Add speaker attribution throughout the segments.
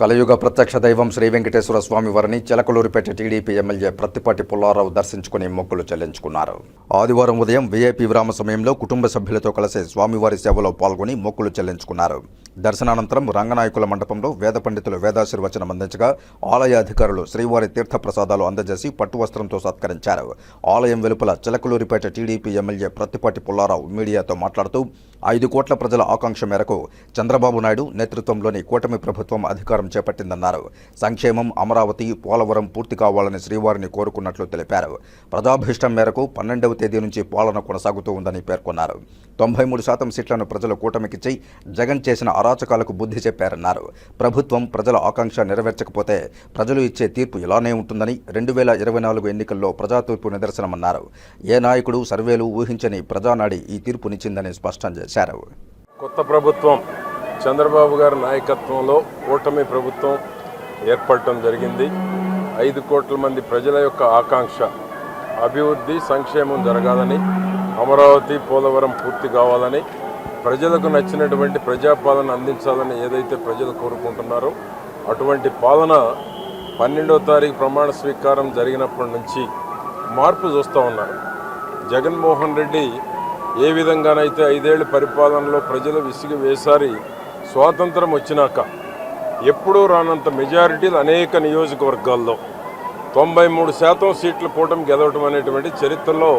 Speaker 1: కలయుగ ప్రత్యక్ష దైవం శ్రీ వెంకటేశ్వర స్వామి వారిని చిలకలూరిపేట టీడీపీ ఎమ్మెల్యే ప్రత్తిపాటి పుల్లారావు దర్శించుకుని మొక్కులు చెల్లించుకున్నారు. ఆదివారం ఉదయం వీఐపీ విరామ సమయంలో కుటుంబ సభ్యులతో కలిసి స్వామివారి సేవలో పాల్గొని మొక్కులు చెల్లించుకున్నారు. దర్శనానంతరం రంగనాయకుల మండపంలో వేద పండితులు వేదాశీర్వచనం అందించగా ఆలయ అధికారులు శ్రీవారి తీర్థ ప్రసాదాలు అందజేసి పట్టు వస్త్రంతో సత్కరించారు. ఆలయం వెలుపల చిలకలూరిపేట టీడీపీ ఎమ్మెల్యే ప్రత్తిపాటి పుల్లారావు మీడియాతో మాట్లాడుతూ ఐదు కోట్ల ప్రజల ఆకాంక్ష మేరకు చంద్రబాబు నాయుడు నేతృత్వంలోని కూటమి ప్రభుత్వం అధికారం చేపట్టిందన్నారు. సంక్షేమం అమరావతి పోలవరం పూర్తి కావాలని శ్రీవారిని కోరుకున్నట్లు తెలిపారు. ప్రజాభీష్టం మేరకు పన్నెండవ తేదీ నుంచి పాలన కొనసాగుతూ ఉందని పేర్కొన్నారు. తొంభై మూడు శాతం సీట్లను ప్రజలు కూటమికిచ్చి జగన్ చేసిన అరాచకాలకు బుద్ధి చెప్పారన్నారు. ప్రభుత్వం ప్రజల ఆకాంక్ష నెరవేర్చకపోతే ప్రజలు ఇచ్చే తీర్పు ఇలానే ఉంటుందని రెండు వేల ఇరవై నాలుగు ఎన్నికల్లో ప్రజా తీర్పు నిదర్శనమన్నారు. ఏ నాయకుడు సర్వేలు ఊహించని ప్రజానాడి ఈ తీర్పునిచ్చిందని స్పష్టం చేశారు.
Speaker 2: కొత్త ప్రభుత్వం చంద్రబాబు గారి నాయకత్వంలో కూటమి ప్రభుత్వం ఏర్పడటం జరిగింది. ఐదు కోట్ల మంది ప్రజల యొక్క ఆకాంక్ష అభివృద్ధి సంక్షేమం జరగాలని అమరావతి పోలవరం పూర్తి కావాలని ప్రజలకు నచ్చినటువంటి ప్రజాపాలన అందించాలని ఏదైతే ప్రజలు కోరుకుంటున్నారో అటువంటి పాలన పన్నెండో తారీఖు ప్రమాణ స్వీకారం జరిగినప్పటి నుంచి మార్పు చూస్తూ ఉన్నారు. జగన్మోహన్ రెడ్డి ఏ విధంగానైతే ఐదేళ్ళ పరిపాలనలో ప్రజలు విసిగి వేసారి స్వాతంత్రం వచ్చినాక ఎప్పుడూ రానంత మెజారిటీలు అనేక నియోజకవర్గాల్లో తొంభై మూడు శాతం సీట్లు కూటమి గెలవటం అనేటువంటి చరిత్రలో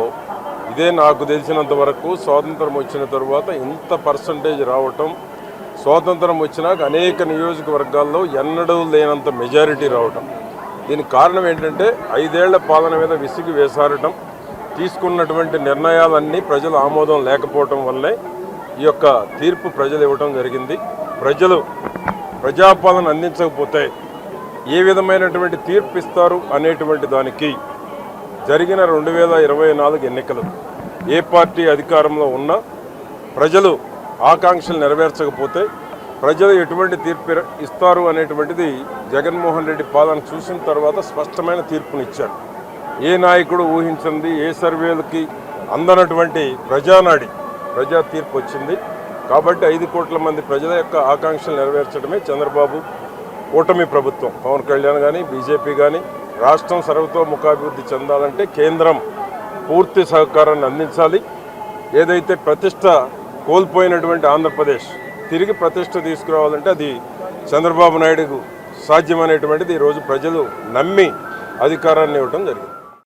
Speaker 2: ఇదే నాకు తెలిసినంత వరకు స్వాతంత్రం వచ్చిన తరువాత ఇంత పర్సంటేజ్ రావటం స్వాతంత్రం వచ్చినాక అనేక నియోజకవర్గాల్లో ఎన్నడూ లేనంత మెజారిటీ రావటం. దీనికి కారణం ఏంటంటే ఐదేళ్ళ పాలన మీద విసిగి వేసారటం తీసుకున్నటువంటి నిర్ణయాలన్నీ ప్రజల ఆమోదం లేకపోవటం వల్లే ఈ యొక్క తీర్పు ప్రజలు ఇవ్వటం జరిగింది. ప్రజలు ప్రజాపాలన అందించకపోతే ఏ విధమైనటువంటి తీర్పు ఇస్తారు అనేటువంటి దానికి జరిగిన రెండు వేల ఇరవై నాలుగు ఎన్నికలు ఏ పార్టీ అధికారంలో ఉన్నా ప్రజలు ఆకాంక్షలు నెరవేర్చకపోతే ప్రజలు ఎటువంటి తీర్పు ఇస్తారు అనేటువంటిది జగన్మోహన్ రెడ్డి పాలన చూసిన తర్వాత స్పష్టమైన తీర్పునిచ్చారు. ఏ నాయకుడు ఊహించింది ఏ సర్వేలకి అందనటువంటి ప్రజానాడి ప్రజా తీర్పు వచ్చింది. కాబట్టి ఐదు కోట్ల మంది ప్రజల యొక్క ఆకాంక్షలు నెరవేర్చడమే చంద్రబాబు కూటమి ప్రభుత్వం. పవన్ కళ్యాణ్ కానీ బీజేపీ కానీ రాష్ట్రం సర్వతోముఖాభివృద్ధి చెందాలంటే కేంద్రం పూర్తి సహకారాన్ని అందించాలి. ఏదైతే ప్రతిష్ట కోల్పోయినటువంటి ఆంధ్రప్రదేశ్ తిరిగి ప్రతిష్ట తీసుకురావాలంటే అది చంద్రబాబు నాయుడుకు సాధ్యమనేటువంటిది ఈరోజు ప్రజలు నమ్మి అధికారాన్ని ఇవ్వడం జరిగింది.